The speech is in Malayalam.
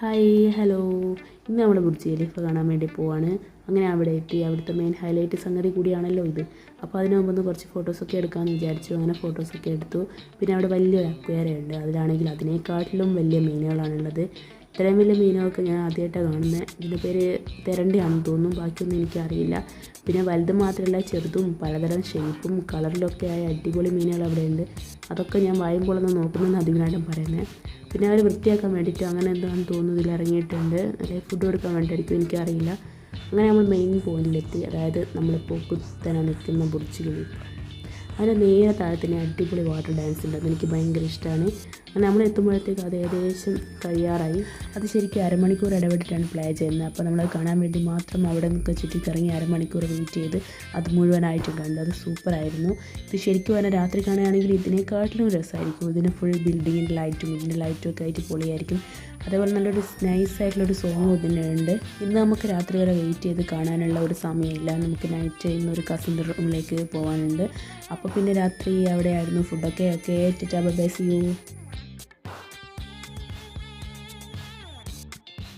ഹായ് ഹലോ ഇന്ന് നമ്മൾ ബുർജ് ഖലീഫ കാണാൻ വേണ്ടി പോവാണ്. അങ്ങനെ അവിടെ എത്തി അവിടുത്തെ മെയിൻ ഹൈലൈറ്റ് സംഗതി കൂടിയാണല്ലോ ഇത്. അപ്പോൾ അതിന് മുമ്പ് ഒന്ന് കുറച്ച് ഫോട്ടോസൊക്കെ എടുക്കാമെന്ന് വിചാരിച്ചു. അങ്ങനെ ഫോട്ടോസൊക്കെ എടുത്തു. പിന്നെ അവിടെ വലിയൊരു അക്വേറിയം ഉണ്ട്. അതിലാണെങ്കിൽ അതിനേക്കാട്ടിലും വലിയ മീനുകളാണുള്ളത്. ഇത്രയും വലിയ മീനുകളൊക്കെ ഞാൻ ആദ്യമായിട്ടാണ് കാണുന്നത് ഇതിന്റെ പേര് തെരണ്ടിയാണെന്ന് തോന്നുന്നു. ബാക്കിയൊന്നും എനിക്കറിയില്ല. പിന്നെ വലുത് മാത്രമല്ല ചെറുതും പലതരം ഷേപ്പും കളറിലൊക്കെ ആയ അടിപൊളി മീനുകൾ അവിടെയുണ്ട്. അതൊക്കെ ഞാൻ വായുമ്പോഴൊന്ന് നോക്കുന്നതെന്ന് അധികമായിട്ടും പറയുന്നത് പിന്നെ അവർ വൃത്തിയാക്കാൻ വേണ്ടിയിട്ട് അങ്ങനെ എന്താണെന്ന് തോന്നുന്നു ഇതിൽ ഇറങ്ങിയിട്ടുണ്ട്. അല്ലെങ്കിൽ ഫുഡ് കൊടുക്കാൻ വേണ്ടിയിട്ടായിരിക്കും എനിക്കറിയില്ല. അങ്ങനെ നമ്മൾ മെയിൻ പോയിന്റിലെത്തി അതായത് നമ്മളിപ്പോൾ കുത്തനെ നിൽക്കുന്ന ബുർജ് ഖലീഫ അതിന്റെ നേരെ താഴെ അടിപൊളി വാട്ടർ ഡാൻസ് ഉണ്ട്. അതെനിക്ക് ഭയങ്കര ഇഷ്ടമാണ്. അങ്ങനെ നമ്മൾ എത്തുമ്പോഴത്തേക്ക് അത് ഏകദേശം കഴിയാറായി. അത് ശരിക്കും അരമണിക്കൂർ ഇടപെട്ടിട്ടാണ് പ്ലേ ചെയ്യുന്നത്. അപ്പോൾ നമ്മൾ കാണാൻ വേണ്ടി മാത്രം അവിടെ നിന്നൊക്കെ ചുറ്റിക്കറങ്ങി അരമണിക്കൂർ വെയിറ്റ് ചെയ്ത് അത് മുഴുവനായിട്ട് കണ്ടു. അത് സൂപ്പറായിരുന്നു ഇത് ശരിക്കും പറഞ്ഞാൽ രാത്രി കാണുകയാണെങ്കിൽ ഇതിനേക്കാട്ടിലും രസമായിരിക്കും. ഇതിന് ഫുൾ ബിൽഡിങ്ങിന്റെ ലൈറ്റും ഇതിന്റെ ലൈറ്റും ഒക്കെ ആയിട്ട് പൊളിയായിരിക്കും. അതേപോലെ നല്ലൊരു നൈസ് ആയിട്ടുള്ളൊരു സോങ്ങും ഇതിനുണ്ട് ഇന്ന് നമുക്ക് രാത്രി വരെ വെയിറ്റ് ചെയ്ത് കാണാനുള്ള ഒരു സമയമില്ല. നമുക്ക് നൈറ്റ് ഇന്ന് ഒരു കസിന്റെ റൂമിലേക്ക് പോകാനുണ്ട് അപ്പോൾ പിന്നെ രാത്രി അവിടെ അവിടെയായിരുന്നു ഫുഡൊക്കെ ഒക്കെ. ഏറ്റിട്ട് ബൈ സി യു